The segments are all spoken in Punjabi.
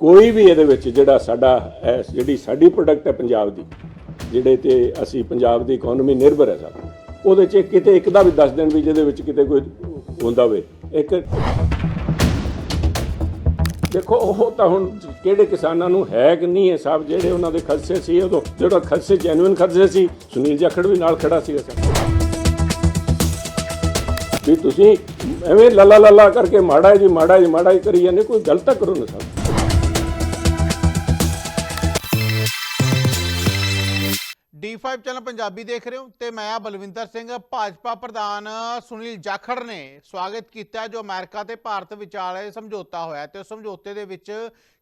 ਕੋਈ ਵੀ ਇਹਦੇ ਵਿੱਚ ਜਿਹੜਾ ਸਾਡਾ ਹੈ, ਜਿਹੜੀ ਸਾਡੀ ਪ੍ਰੋਡਕਟ ਹੈ ਪੰਜਾਬ ਦੀ ਜਿਹੜੇ ਤੇ ਅਸੀਂ ਪੰਜਾਬ ਦੀ ਇਕਨੋਮੀ ਨਿਰਭਰ ਹੈ ਸਾਡਾ ਉਹਦੇ 'ਚ ਕਿਤੇ ਇੱਕ ਦਾ ਵੀ ਦੱਸ ਦੇਣ ਵੀ ਜਿਹਦੇ ਵਿੱਚ ਕਿਤੇ ਕੋਈ ਹੁੰਦਾ ਹੋਵੇ। ਇੱਕ ਦੇਖੋ ਉਹ ਤਾਂ ਹੁਣ ਕਿਹੜੇ ਕਿਸਾਨਾਂ ਨੂੰ ਹੈ ਕਿ ਨਹੀਂ ਹੈ ਸਾਹਿਬ ਜਿਹੜੇ ਉਹਨਾਂ ਦੇ ਖਦਸੇ ਸੀ ਉਦੋਂ ਜਿਹੜਾ ਖਦਸੇ ਜੈਨੂਇਨ ਖਦਸੇ ਸੀ ਸੁਨੀਲ ਜਾਖੜ ਵੀ ਨਾਲ ਖੜਾ ਸੀਗਾ ਸਰ ਵੀ ਤੁਸੀਂ ਐਵੇਂ ਲੱਲਾ ਲੱਲਾ ਕਰਕੇ ਮਾੜਾ ਜੀ ਮਾੜਾ ਜੀ ਮਾੜਾ ਜੀ ਕਰੀ ਜਾਂਦੇ ਕੋਈ ਗਲਤ ਕਰੋ ਨਾ ਸਾਹਿਬ D5 ਚੈਨਲ ਪੰਜਾਬੀ ਦੇਖ ਰਹੇ ਹੋ ਤੇ ਮੈਂ ਆ ਬਲਵਿੰਦਰ ਸਿੰਘ, ਭਾਜਪਾ ਪ੍ਰਧਾਨ ਸੁਨੀਲ ਜਾਖੜ ਨੇ ਸਵਾਗਤ ਕੀਤਾ ਜੋ ਅਮਰੀਕਾ ਤੇ ਭਾਰਤ ਵਿਚਾਲੇ ਸਮਝੌਤਾ ਹੋਇਆ ਤੇ ਉਸ ਸਮਝੌਤੇ ਦੇ ਵਿੱਚ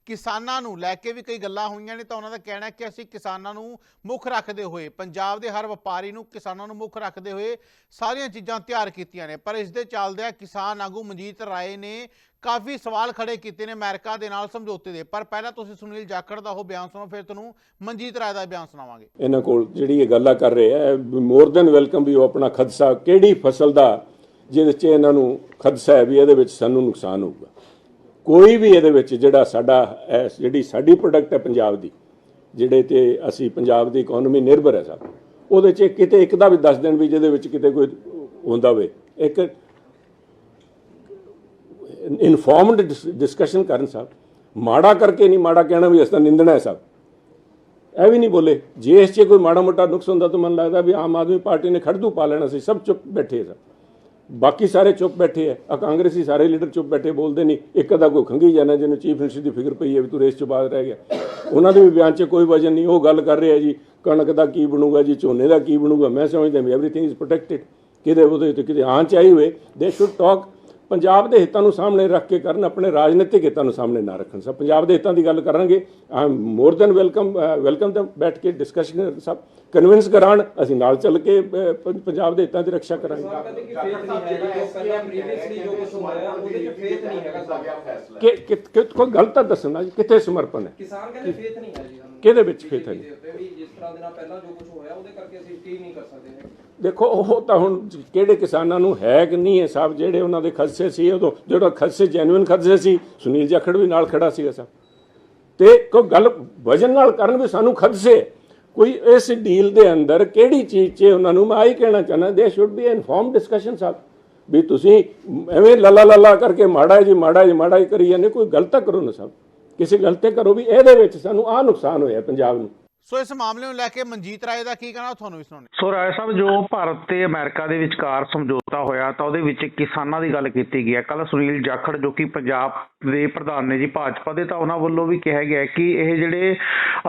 ਕਿਸਾਨਾਂ ਨੂੰ ਲੈ ਕੇ ਵੀ ਕਈ ਗੱਲਾਂ ਹੋਈਆਂ ਨੇ, ਤਾਂ ਉਹਨਾਂ ਦਾ ਕਹਿਣਾ ਹੈ ਕਿ ਅਸੀਂ ਕਿਸਾਨਾਂ ਨੂੰ ਮੁੱਖ ਰੱਖਦੇ ਹੋਏ, ਪੰਜਾਬ ਦੇ ਹਰ ਵਪਾਰੀ ਨੂੰ ਕਿਸਾਨਾਂ ਨੂੰ ਮੁੱਖ ਰੱਖਦੇ ਹੋਏ ਸਾਰੀਆਂ ਚੀਜ਼ਾਂ ਤਿਆਰ ਕੀਤੀਆਂ ਨੇ। ਪਰ ਇਸ ਦੇ ਚੱਲਦਿਆਂ ਕਿਸਾਨ ਆਗੂ ਮਨਜੀਤ ਰਾਏ ਨੇ ਕਾਫੀ ਸਵਾਲ ਖੜੇ ਕੀਤੇ ਨੇ ਅਮਰੀਕਾ ਦੇ ਨਾਲ ਸਮਝੌਤੇ ਦੇ। ਪਰ ਪਹਿਲਾਂ ਤੁਸੀਂ ਸੁਨੀਲ ਜਾਖੜ ਦਾ ਉਹ ਬਿਆਨ ਸੁਣੋ, ਫਿਰ ਤੁਹਾਨੂੰ ਮਨਜੀਤ ਰਾਏ ਦਾ ਬਿਆਨ ਸੁਣਾਵਾਂਗੇ। ਇਹਨਾਂ ਕੋਲ ਜਿਹੜੀ ਇਹ ਗੱਲਾਂ ਕਰ ਰਹੇ ਹੈ ਮੋਰ ਦੈਨ ਵੈਲਕਮ ਵੀ ਉਹ ਆਪਣਾ ਖਦਸ਼ਾ ਕਿਹੜੀ ਫਸਲ ਦਾ, ਜਿਹਦੇ 'ਚ ਇਹਨਾਂ ਨੂੰ ਖਦਸ਼ਾ ਹੈ ਵੀ ਇਹਦੇ ਵਿੱਚ ਸਾਨੂੰ ਨੁਕਸਾਨ ਹੋਊਗਾ। ਕੋਈ ਵੀ ਇਹਦੇ ਵਿੱਚ ਜਿਹੜਾ ਸਾਡਾ ਜਿਹੜੀ ਸਾਡੀ ਪ੍ਰੋਡਕਟ ਹੈ ਪੰਜਾਬ ਦੀ, ਜਿਹੜੇ ਤੇ ਅਸੀਂ ਪੰਜਾਬ ਦੀ ਇਕਨੋਮੀ ਨਿਰਭਰ ਹੈ ਸਾਡਾ ਉਹਦੇ 'ਚ ਕਿਤੇ ਇੱਕ ਦਾ ਵੀ ਦੱਸ ਦੇਣ ਵੀ ਜਿਹਦੇ ਵਿੱਚ ਕਿਤੇ ਕੋਈ ਹੁੰਦਾ ਹੋਵੇ ਇੱਕ ਇਨਫਾਰਮਡ ਡਿਸਕਸ਼ਨ ਕਰਨ ਸਾਹਿਬ ਮਾੜਾ ਕਰਕੇ ਨਹੀਂ, ਮਾੜਾ ਕਹਿਣਾ ਵੀ ਇਸ ਨਿੰਦਣਾ ਹੈ ਸਾਹਿਬ ਇਹ ਵੀ ਨਹੀਂ ਬੋਲੇ, ਜੇ ਇਸ 'ਚ ਕੋਈ ਮਾੜਾ ਮੋਟਾ ਨੁਕਸ ਹੁੰਦਾ ਤਾਂ ਮੈਨੂੰ ਲੱਗਦਾ ਵੀ ਆਮ ਆਦਮੀ ਪਾਰਟੀ ਨੇ ਖੜਦੂ ਪਾ ਲੈਣਾ ਸੀ, ਸਭ ਚੁੱਪ ਬੈਠੇ ਸਨ ਬਾਕੀ ਸਾਰੇ ਚੁੱਪ ਬੈਠੇ ਆ। ਆ ਕਾਂਗਰਸੀ ਸਾਰੇ ਲੀਡਰ ਚੁੱਪ ਬੈਠੇ, ਬੋਲਦੇ ਨਹੀਂ। ਇੱਕ ਅਦਾ ਕੋਈ ਖੰਗੀ ਜਾਣਾ ਜਿਹਨੂੰ ਚੀਫ ਮਿਨਿਸਟਰ ਦੀ ਫਿਕਰ ਪਈ ਹੈ ਵੀ ਤੂੰ ਰੇਸ 'ਚ ਬਾਅਦ ਰਹਿ ਗਿਆ। ਉਹਨਾਂ ਦੇ ਵੀ ਬਿਆਨ 'ਚ ਕੋਈ ਵਜਨ ਨਹੀਂ। ਉਹ ਗੱਲ ਕਰ ਰਿਹਾ ਜੀ, ਕਣਕ ਦਾ ਕੀ ਬਣੂਗਾ ਜੀ, ਝੋਨੇ ਦਾ ਕੀ ਬਣੂਗਾ? ਮੈਂ ਸਮਝਦਾ ਵੀ ਐਵਰੀਥਿੰਗ ਇਜ਼ ਪ੍ਰੋਟੈਕਟਿਡ ਕਿਤੇ ਉਹਦੇ ਤੇ ਕਿਤੇ ਆਂਚ ਆਈ ਹੋਏ ਦੇ ਸ਼ੁੱਡ ਟਾਕ ਪੰਜਾਬ ਦੇ ਹਿੱਤਾਂ ਨੂੰ ਸਾਹਮਣੇ ਰੱਖ ਕੇ ਕਰਨ ਆਪਣੇ ਰਾਜਨੀਤਿਕ ਹਿੱਤਾਂ ਨੂੰ ਸਾਹਮਣੇ ਨਾ ਰੱਖਣ। ਸਭ ਪੰਜਾਬ ਦੇ ਹਿੱਤਾਂ ਦੀ ਗੱਲ ਕਰਾਂਗੇ। I more than welcome welcome them ਬੈਠ ਕੇ ਡਿਸਕਸ਼ਨ ਸਭ ਕਨਵਿੰਸ ਕਰਾਣ ਅਸੀਂ ਨਾਲ ਚੱਲ ਕੇ ਪੰਜਾਬ ਦੇ ਹਿੱਤਾਂ ਦੀ ਰੱਖਿਆ ਕਰਾਂਗੇ। ਕਿ ਕੋਈ ਗਲਤ ਤਾਂ ਦੱਸਣਾ ਜੀ ਕਿੱਥੇ ਸਮਰਪਣ ਹੈ? ਕਿਸਾਨ ਕਹਿੰਦੇ ਫੇਥ ਨਹੀਂ ਹੈ ਜੀ ਕਿਹਦੇ ਵਿੱਚ faith ਹੈ ਕੀ। ਦੇਖੋ ਉਹ ਤਾਂ ਹੁਣ ਕਿਹੜੇ ਕਿਸਾਨਾਂ ਨੂੰ ਹੈ ਕਿ ਨਹੀਂ ਹੈ ਸਭ ਜਿਹੜੇ ਉਹਨਾਂ ਦੇ ਖਦਸੇ ਸੀ ਉਦੋਂ ਜਿਹੜਾ ਖਦਸੇ ਜੈਨੂਇਨ ਖਦਸੇ ਸੀ ਸੁਨੀਲ ਜਾਖੜ ਵੀ ਨਾਲ ਖੜਾ ਸੀਗਾ ਸਭ। ਤੇ ਕੋਈ ਗੱਲ ਵਜਨ ਨਾਲ ਕਰਨ ਵੀ ਸਾਨੂੰ ਖਦਸੇ। ਕੋਈ ਇਸ ਡੀਲ ਦੇ ਅੰਦਰ ਕਿਹੜੀ ਚੀਜ਼ 'ਚ ਉਹਨਾਂ ਨੂੰ ਮੈਂ ਆਹੀ ਕਹਿਣਾ ਚਾਹੁੰਦਾ they should be inform discussion ਸਾਹਿਬ ਵੀ ਤੁਸੀਂ ਐਵੇਂ ਲੱਲਾ ਲੱਲਾ ਕਰਕੇ ਮਾੜਾ ਜੀ ਮਾੜਾ ਜੀ ਮਾੜਾ ਹੀ ਕਰੀ ਜਾਂਦੇ ਕੋਈ ਗਲਤ ਕਰੋ ਨਾ ਸਾਹਿਬ ਕਿਸੇ ਗਲਤ ਤੇ ਕਰੋ ਵੀ ਇਹਦੇ ਵਿੱਚ ਸਾਨੂੰ ਆਹ ਨੁਕਸਾਨ ਹੋਇਆ ਪੰਜਾਬ ਨੂੰ। ਸੋ ਇਸ ਮਾਮਲੇ ਨੂੰ ਲੈ ਕੇ ਮਨਜੀਤ ਰਾਏ ਦਾ ਕੀ ਕਹਿਣਾ ਤੁਹਾਨੂੰ ਵੀ ਸੁਣਾਉਣੇ ਸੋ ਰਾਏ ਸਾਹਿਬ ਜੋ ਭਾਰਤ ਤੇ ਅਮਰੀਕਾ ਦੇ ਵਿਚਕਾਰ ਸਮਝੌਤਾ ਹੋਇਆ ਤਾਂ ਉਹਦੇ ਵਿੱਚ ਕਿਸਾਨਾਂ ਦੀ ਗੱਲ ਕੀਤੀ ਗਈ ਹੈ। ਕੱਲ ਸੁਨੀਲ ਜਾਖੜ ਜੋ ਕਿ ਪੰਜਾਬ ਦੇ ਪ੍ਰਧਾਨ ਨੇ ਜੀ ਭਾਜਪਾ ਦੇ ਤਾਂ ਉਹਨਾਂ ਵੱਲੋਂ ਵੀ ਕਿਹਾ ਗਿਆ ਕਿ ਇਹ ਜਿਹੜੇ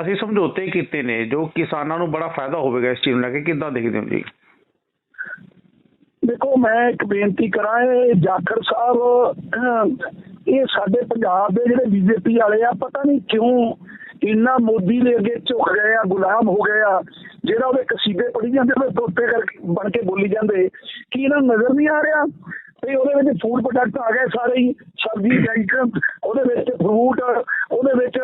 ਅਸੀਂ ਸਮਝੌਤੇ ਕੀਤੇ ਨੇ ਜੋ ਕਿਸਾਨਾਂ ਨੂੰ ਬੜਾ ਫਾਇਦਾ ਹੋਵੇਗਾ ਇਸ ਚੀਜ਼ ਨੂੰ ਲੈ ਕੇ। ਕਿੱਦਾਂ ਦੇਖਦੇ ਹੋ ਜੀ? ਦੇਖੋ ਮੈਂ ਇੱਕ ਬੇਨਤੀ ਕਰਾਂ ਇਹ ਜਾਖੜ ਸਾਹਿਬ ਇਹ ਸਾਡੇ ਪੰਜਾਬ ਦੇ ਜਿਹੜੇ ਬੀਜੇਪੀ ਵਾਲੇ ਆ, ਪਤਾ ਨਹੀਂ ਕਿਉਂ ਇੰਨਾ ਮੋਦੀ ਦੇ ਅੱਗੇ ਝੁਕ ਗਏ ਆ, ਗੁਲਾਮ ਹੋ ਗਏ ਆ, ਜਿਹੜਾ ਉਹਦੇ ਕਸੀਦੇ ਪੜੀ ਜਾਂਦੇ, ਉਹਦੇ ਤੋਤੇ ਕਰਕੇ ਬਣ ਕੇ ਬੋਲੀ ਜਾਂਦੇ, ਕਿ ਇਹਨਾਂ ਨੂੰ ਨਜ਼ਰ ਨਹੀਂ ਆ ਰਿਹਾ? ਤੇ ਉਹਦੇ ਵਿੱਚ ਫੂਡ ਪ੍ਰੋਡਕਟ ਆ ਗਏ ਸਾਰੇ ਹੀ ਸਬਜ਼ੀ ਬੈਂਕ ਉਹਦੇ ਵਿੱਚ ਫਰੂਟ ਉਹਦੇ ਵਿੱਚ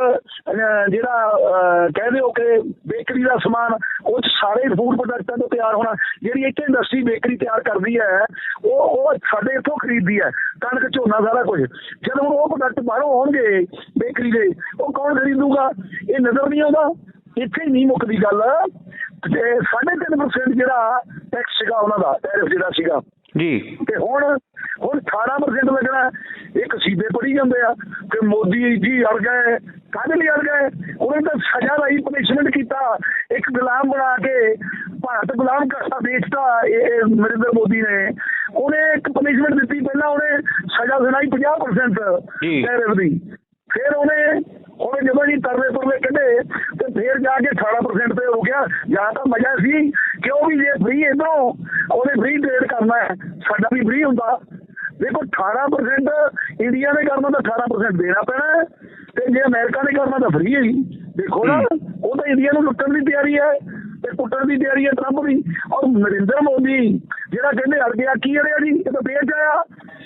ਜਿਹੜਾ ਅਹ, ਕਹਿ ਦਿਓ ਕਿ ਬੇਕਰੀ ਦਾ ਸਮਾਨ ਉਹ ਸਾਰੇ ਫੂਡ ਪ੍ਰੋਡਕਟਾਂ ਤੋਂ ਤਿਆਰ ਹੋਣਾ। ਜਿਹੜੀ ਇੱਥੇ ਇੰਡਸਟਰੀ ਬੇਕਰੀ ਤਿਆਰ ਕਰਦੀ ਹੈ ਉਹ ਉਹ ਸਾਡੇ ਇੱਥੋਂ ਖਰੀਦਦੀ ਹੈ ਕਣਕ ਝੋਨਾ ਸਾਰਾ ਕੁਝ। ਜਦੋਂ ਹੁਣ ਉਹ ਪ੍ਰੋਡਕਟ ਬਾਹਰੋਂ ਆਉਣਗੇ ਬੇਕਰੀ ਦੇ ਉਹ ਕੌਣ ਖਰੀਦੂਗਾ? ਇਹ ਨਜ਼ਰ ਨਹੀਂ ਆਉਂਦਾ। ਇੱਥੇ ਹੀ ਨਹੀਂ ਮੁੱਕਦੀ ਗੱਲ। ਤੇ 3.5% ਜਿਹੜਾ ਟੈਕਸ ਸੀਗਾ ਉਹਨਾਂ ਦਾ ਟੈਰਿਫ ਜਿਹੜਾ ਸੀਗਾ। ਜੀ। ਤੇ ਹੁਣ ਹੁਣ 18% ਲੱਗਣਾ ਇਹ ਕਸੀਦੇ ਪੜੀ ਜਾਂਦੇ ਆ ਕਿ ਮੋਦੀ ਜੀ ਅੜ ਗਏ ਕਾਹਦੇ ਲਈ ਅੜ ਗਏ ਉਹਨੇ ਤਾਂ ਸਜ਼ਾ ਲਈ ਪਨਿਸ਼ਮੈਂਟ ਕੀਤਾ ਇੱਕ ਗੁਲਾਮ ਬਣਾ ਕੇ ਭਾਰਤ ਗੁਲਾਮ ਕਰਤਾ ਦੇਸ਼ਦਾ ਇਹ ਨਰਿੰਦਰ ਮੋਦੀ ਨੇ। ਉਹਨੇ ਇੱਕ ਪਨਿਸ਼ਮੈਂਟ ਦਿੱਤੀ ਪਹਿਲਾਂ ਉਹਨੇ ਸਜ਼ਾ ਸੁਣਾਈ 50% ਜੀ। ਟੈਰਿਫ ਦੀ। ਫਿਰ ਉਹਨੇ ਉਹਨੇ ਜਦੋਂ ਜੀ ਤਰਲੇ ਤੁਰਲੇ ਕੱਢੇ ਤੇ ਫਿਰ ਜਾ ਕੇ 18% ਤੇ ਹੋ ਗਿਆ। ਜਾਂ ਤਾਂ ਮਜ਼ਾ ਸੀ ਕਿ ਉਹ ਵੀ ਜੇ ਫ੍ਰੀ ਇਧਰੋਂ ਉਹਨੇ ਫ੍ਰੀ ਟ੍ਰੇਡ ਕਰਨਾ ਹੈ ਸਾਡਾ ਵੀ ਫ੍ਰੀ ਹੁੰਦਾ। ਦੇਖੋ 18% ਇੰਡੀਆ ਨੇ ਕਰਨਾ ਤਾਂ 18% ਦੇਣਾ ਪੈਣਾ ਤੇ ਜੇ ਅਮਰੀਕਾ ਨੇ ਕਰਨਾ ਤਾਂ ਫ੍ਰੀ ਹੈ ਹੀ ਦੇਖੋ ਨਾ ਉਹ ਤਾਂ ਇੰਡੀਆ ਨੂੰ ਲੁੱਟਣ ਦੀ ਤਿਆਰੀ ਹੈ ਤੇ ਕੁੱਟਣ ਦੀ ਤਿਆਰੀ ਹੈ ਟਰੰਪ ਦੀ। ਔਰ ਨਰਿੰਦਰ ਮੋਦੀ ਜਿਹੜਾ ਕਹਿੰਦੇ ਅੜ ਗਿਆ ਕੀ ਅੜਿਆ ਜੀ? ਇਹ ਤਾਂ ਫੇਰ ਜਾਇਆ।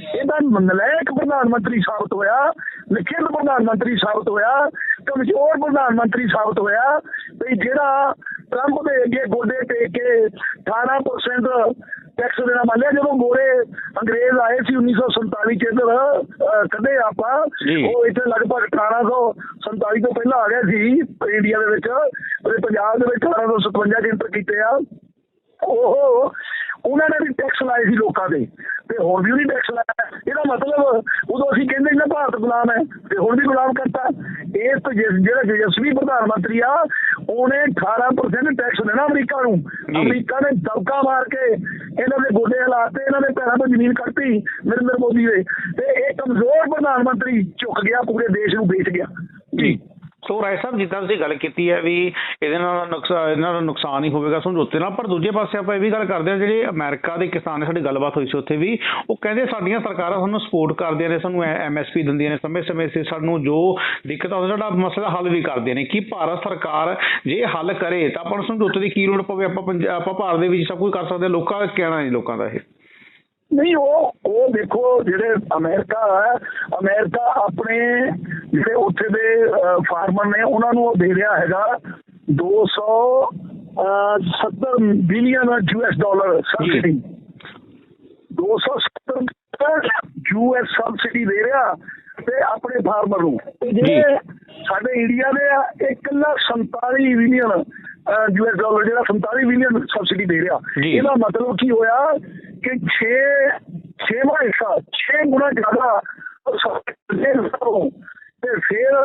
ਇਹ ਤਾਂ ਨਲਾਇਕ ਪ੍ਰਧਾਨ ਮੰਤਰੀ ਸਾਬਤ ਹੋਇਆ ਲਿਖਿਤ ਪ੍ਰਧਾਨ ਮੰਤਰੀ ਸਾਬਤ ਹੋਇਆ ਕਮਜ਼ੋਰ ਪ੍ਰਧਾਨ ਮੰਤਰੀ ਸਾਬਤ ਹੋਇਆ ਤੇ ਜਿਹੜਾ ਟਰੰਪ ਦੇ ਅੱਗੇ ਗੋਡੇ ਟੇਕ ਕੇ 18% ਟੈਕਸ ਦੇਣਾ ਮੰਨ ਲਿਆ ਜਦੋਂ ਗੋਰੇ ਅੰਗਰੇਜ਼ ਆਏ ਸੀ 1947 ਚ ਇੱਧਰ ਕੱਢੇ ਆਪਾਂ। ਉਹ ਇੱਥੇ ਲਗਭਗ 1847 ਤੋਂ ਪਹਿਲਾਂ ਆ ਗਏ ਸੀ ਇੰਡੀਆ ਦੇ ਵਿੱਚ ਤੇ ਪੰਜਾਬ ਦੇ ਵਿੱਚ 1857 ਚ ਇੰਟਰ ਕੀਤੇ ਆ ਉਹ ਉਹਨਾਂ ਨੇ ਵੀ ਟੈਕਸ ਲਾਏ ਸੀ ਲੋਕਾਂ ਦੇ ਤੇ ਹੁਣ ਵੀ ਉਹਨੇ ਟੈਕਸ ਲਾਇਆ ਇਹਦਾ ਮਤਲਬ ਉਦੋਂ ਅਸੀਂ ਕਹਿੰਦੇ ਸੀ ਨਾ ਭਾਰਤ ਗੁਲਾਮ ਹੈ ਤੇ ਹੁਣ ਵੀ ਗੁਲਾਮ ਕਰਤਾ ਇਹ ਤਾਂ ਜਿਹੜਾ ਯਸ਼ਸਵੀ ਪ੍ਰਧਾਨ ਮੰਤਰੀ ਆ ਉਹਨੇ 18% ਟੈਕਸ ਦੇਣਾ ਅਮਰੀਕਾ ਨੂੰ। ਅਮਰੀਕਾ ਨੇ ਦਬਕਾ ਮਾਰ ਕੇ ਇਹਨਾਂ ਦੇ ਗੋਡੇ ਹਿਲਾਤੇ ਇਹਨਾਂ ਦੇ ਪੈਰਾਂ ਤੋਂ ਜ਼ਮੀਨ ਕੱਢਤੀ ਨਰਿੰਦਰ ਮੋਦੀ ਦੇ। ਤੇ ਇਹ ਕਮਜ਼ੋਰ ਪ੍ਰਧਾਨ ਮੰਤਰੀ ਝੁਕ ਗਿਆ ਪੂਰੇ ਦੇਸ਼ ਨੂੰ ਵੇਚ ਗਿਆ। ਜੀ। ਸੋ ਰਾਏ ਸਾਹਿਬ, ਜਿੱਦਾਂ ਤੁਸੀਂ ਗੱਲ ਕੀਤੀ ਹੈ ਵੀ ਇਹਦੇ ਨਾਲ ਨੁਕਸਾਨ ਇਹਨਾਂ ਦਾ ਨੁਕਸਾਨ ਹੀ ਹੋਵੇਗਾ ਸਮਝੌਤੇ ਨਾਲ ਪਰ ਦੂਜੇ ਪਾਸੇ ਆਪਾਂ ਇਹ ਵੀ ਗੱਲ ਕਰਦੇ ਹਾਂ, ਜਿਹੜੇ ਅਮਰੀਕਾ ਦੇ ਕਿਸਾਨ ਨੇ, ਸਾਡੀ ਗੱਲਬਾਤ ਹੋਈ ਸੀ ਉੱਥੇ ਵੀ, ਉਹ ਕਹਿੰਦੇ ਸਾਡੀਆਂ ਸਰਕਾਰਾਂ ਸਾਨੂੰ ਸਪੋਰਟ ਕਰਦੀਆਂ ਨੇ, ਸਾਨੂੰ ਐਮਐਸਪੀ ਦਿੰਦੀਆਂ ਨੇ, ਸਮੇਂ-ਸਮੇਂ ਸਿਰ ਸਾਨੂੰ ਜੋ ਦਿੱਕਤ ਆਉਂਦੀ, ਸਾਡਾ ਮਸਲਾ ਹੱਲ ਵੀ ਕਰਦੀਆਂ ਨੇ, ਕਿ ਭਾਰਤ ਸਰਕਾਰ ਜੇ ਹੱਲ ਕਰੇ, ਤਾਂ ਆਪਾਂ ਨੂੰ ਸਮਝੌਤੇ ਦੀ ਕੀ ਲੋੜ ਪਵੇ, ਆਪਾਂ ਪੰਜ- ਆਪਾਂ ਭਾਰਤ ਦੇ ਵਿੱਚ ਸਭ ਕੁਝ ਕਰ ਸਕਦੇ ਹਾਂ, ਲੋਕਾਂ ਦਾ ਕਹਿਣਾ ਨਹੀਂ ਲੋਕਾਂ ਦਾ ਇਹ। ਨਹੀਂ, ਉਹ ਉਹ ਦੇਖੋ, ਜਿਹੜੇ ਅਮਰੀਕਾ ਹੈ, ਅਮਰੀਕਾ ਆਪਣੇ ਜਿਹੜੇ ਉੱਥੇ ਦੇ ਫਾਰਮਰ ਨੇ ਉਹਨਾਂ ਨੂੰ ਉਹ ਦੇ ਰਿਹਾ ਹੈਗਾ 270 billion US dollar subsidy. 270 US subsidy ਦੇ ਰਿਹਾ ਤੇ ਆਪਣੇ ਫਾਰਮਰ ਨੂੰ। ਜਿਹੜੇ ਸਾਡੇ ਇੰਡੀਆ ਦੇ ਆ ਇਹ ਇਕੱਲਾ 47 ਬਿਲੀਅਨ ਯੂਐਸ ਡਾਲਰ ਜਿਹੜਾ 47 ਬਿਲੀਅਨ ਸਬਸਿਡੀ ਦੇ ਰਿਹਾ। ਇਹਦਾ ਮਤਲਬ ਕੀ ਹੋਇਆ ਕਿ 6 ਛੇਵਾਂ ਹਿੱਸਾ 6 ਗੁਣਾ ਜ਼ਿਆਦਾ ਸਬਸਿਡੀ ਤੇ ਫਿਰ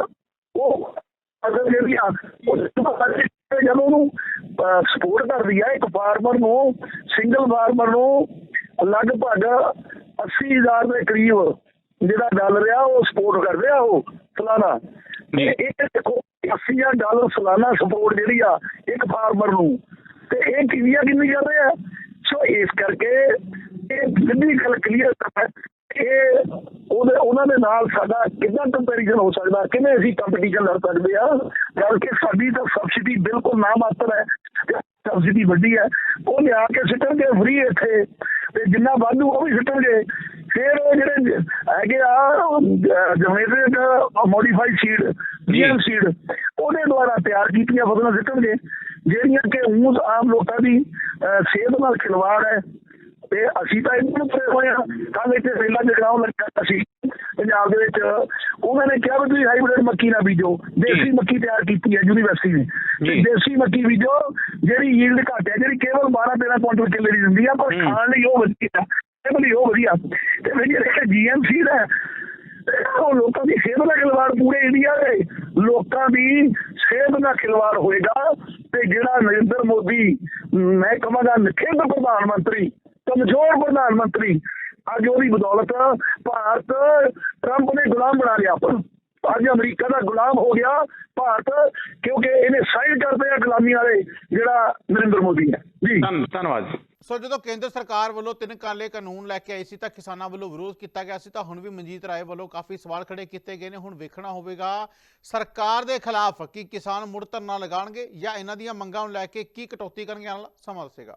ਉਹ ਅਗਰ ਜਿਹੜੀ ਆ ਉਹ ਜਦੋਂ ਉਹਨੂੰ ਸਪੋਰਟ ਕਰਦੀ ਆ ਇੱਕ ਫਾਰਮਰ ਨੂੰ ਸਿੰਗਲ ਫਾਰਮਰ ਨੂੰ ਲਗਭਗ 80000 ਦੇ ਕਰੀਬ ਜਿਹੜਾ ਡਾਲਰ ਆ ਉਹ ਸਪੋਰਟ ਕਰਦੇ ਆ ਉਹ ਸਾਲਾਨਾ ਇਹ ਦੇਖੋ 80000 ਡਾਲਰ ਸਾਲਾਨਾ ਸਪੋਰਟ ਜਿਹੜੀ ਆ ਇੱਕ ਫਾਰਮਰ ਨੂੰ। ਤੇ ਇਹ ਕਿੰਨੀਆ ਕਿੰਨੀ ਕਰ ਰਿਹਾ ਸੋ ਇਸ ਕਰਕੇ ਇਹ ਜਿੰਨੀ ਗੱਲ ਕਲੀਅਰ ਹੈ ਇਹ ਉਹਦੇ ਉਹਨਾਂ ਦੇ ਨਾਲ ਸਾਡਾ ਕਿੰਨਾ ਕੰਪੈਰੀਜ਼ਨ ਹੋ ਸਕਦਾ? ਕਿਵੇਂ ਅਸੀਂ ਕੰਪੀਟੀਸ਼ਨ ਲੜ ਸਕਦੇ ਆ ਕਿ ਸਾਡੀ ਤਾਂ ਸਬਸਿਡੀ ਬਿਲਕੁਲ ਨਾ ਮਾਤਰ ਹੈ ਸਬਸਿਡੀ ਵੱਡੀ ਹੈ। ਉਹ ਲਿਆ ਕੇ ਸਿੱਟਣਗੇ ਫ੍ਰੀ ਇੱਥੇ ਤੇ ਜਿੰਨਾ ਵਾਧੂ ਉਹ ਵੀ ਸਿੱਟਣਗੇ। ਫਿਰ ਉਹ ਜਿਹੜੇ ਹੈਗੇ ਆ generated modified seed GM seed ਉਹਦੇ ਦੁਆਰਾ ਤਿਆਰ ਕੀਤੀਆਂ ਫਸਲਾਂ ਸਿੱਟਣਗੇ ਜਿਹੜੀਆਂ ਕਿ ਊਂ ਆਮ ਲੋਕਾਂ ਦੀ ਸਿਹਤ ਨਾਲ ਖਿਲਵਾੜ ਹੈ। ਤੇ ਅਸੀਂ ਤਾਂ ਇਹਨਾਂ ਨੂੰ ਪਰੇ ਹੋਏ ਆ ਕੱਲ ਇੱਥੇ ਰੇਲਾ ਜਗਰਾਉਂ ਲੱਗਾ ਸੀ ਪੰਜਾਬ ਦੇ ਵਿੱਚ। ਉਹਨਾਂ ਨੇ ਕਿਹਾ ਵੀ ਤੁਸੀਂ ਹਾਈਬ੍ਰਿਡ ਮੱਕੀ ਨਾ ਬੀਜੋ। ਦੇਸੀ ਮੱਕੀ ਤਿਆਰ ਕੀਤੀ ਹੈ ਯੂਨੀਵਰਸਿਟੀ ਨੇ। ਤੇ। ਦੇਸੀ ਮੱਕੀ ਬੀਜੋ ਜਿਹੜੀ ਯੀਲਡ ਘੱਟ ਹੈ ਜਿਹੜੀ ਕੇਵਲ 12 13 ਕੁਇੰਟਲ ਕਿੱਲੇ ਦੀ ਦਿੰਦੀ ਆ ਪਰ ਹੂੰ। ਖਾਣ ਲਈ ਉਹ ਵਧੀਆ ਇਹ ਲਈ ਉਹ ਵਧੀਆ। ਤੇ ਫਿਰ ਜਿਹੜੇ ਜੀਐਮਸੀ ਦਾ ਉਹ ਲੋਕਾਂ ਦੀ ਸਿਹਤ ਨਾਲ ਖਿਲਵਾੜ ਪੂਰੇ ਇੰਡੀਆ ਦੇ ਲੋਕਾਂ ਦੀ ਸਿਹਤ ਨਾਲ ਖਿਲਵਾੜ ਹੋਏਗਾ। ਤੇ ਜਿਹੜਾ ਨਰਿੰਦਰ ਮੋਦੀ ਮੈਂ ਕਹਾਂਗਾ ਨਖੇਧ ਪ੍ਰਧਾਨ ਮੰਤਰੀ ਕਮਜ਼ੋਰ ਪ੍ਰਧਾਨ ਮੰਤਰੀ। ਅੱਜ ਉਹਦੀ ਬਦੌਲਤ ਭਾਰਤ ਟਰੰਪ ਨੇ ਗੁਲਾਮ ਬਣਾ ਲਿਆ। ਆਪਾਂ। ਅੱਜ ਅਮਰੀਕਾ ਦਾ ਗੁਲਾਮ ਹੋ ਗਿਆ ਭਾਰਤ ਕਿਉਂਕਿ ਇਹਨੇ ਸਾਈਨ ਕਰਦੇ ਆ ਗੁਲਾਮੀ ਵਾਲੇ ਜਿਹੜਾ ਨਰਿੰਦਰ ਮੋਦੀ ਹੈ। ਜੀ। ਧੰਨ- ਧੰਨਵਾਦ ਸੋ ਜਦੋਂ ਕੇਂਦਰ ਸਰਕਾਰ ਵੱਲੋਂ ਤਿੰਨ ਕਾਲੇ ਕਾਨੂੰਨ ਲੈ ਕੇ ਆਈ ਸੀ ਤਾਂ ਕਿਸਾਨਾਂ ਵੱਲੋਂ ਵਿਰੋਧ ਕੀਤਾ ਗਿਆ ਸੀ ਤਾਂ ਹੁਣ ਵੀ ਮਨਜੀਤ ਰਾਏ ਵੱਲੋਂ ਕਾਫੀ ਸਵਾਲ ਖੜੇ ਕੀਤੇ ਗਏ ਨੇ। ਹੁਣ ਵੇਖਣਾ ਹੋਵੇਗਾ ਸਰਕਾਰ ਦੇ ਖਿਲਾਫ ਕੀ ਕਿਸਾਨ ਮੁੜ ਧਰਨਾ ਲਗਾਉਣਗੇ ਜਾਂ ਇਹਨਾਂ ਦੀਆਂ ਮੰਗਾਂ ਨੂੰ ਲੈ ਕੇ ਕੀ ਕਟੌਤੀ ਕਰਨਗੇ। ਵਾਲਾ ਸਮਾਂ ਦੱਸੇਗਾ।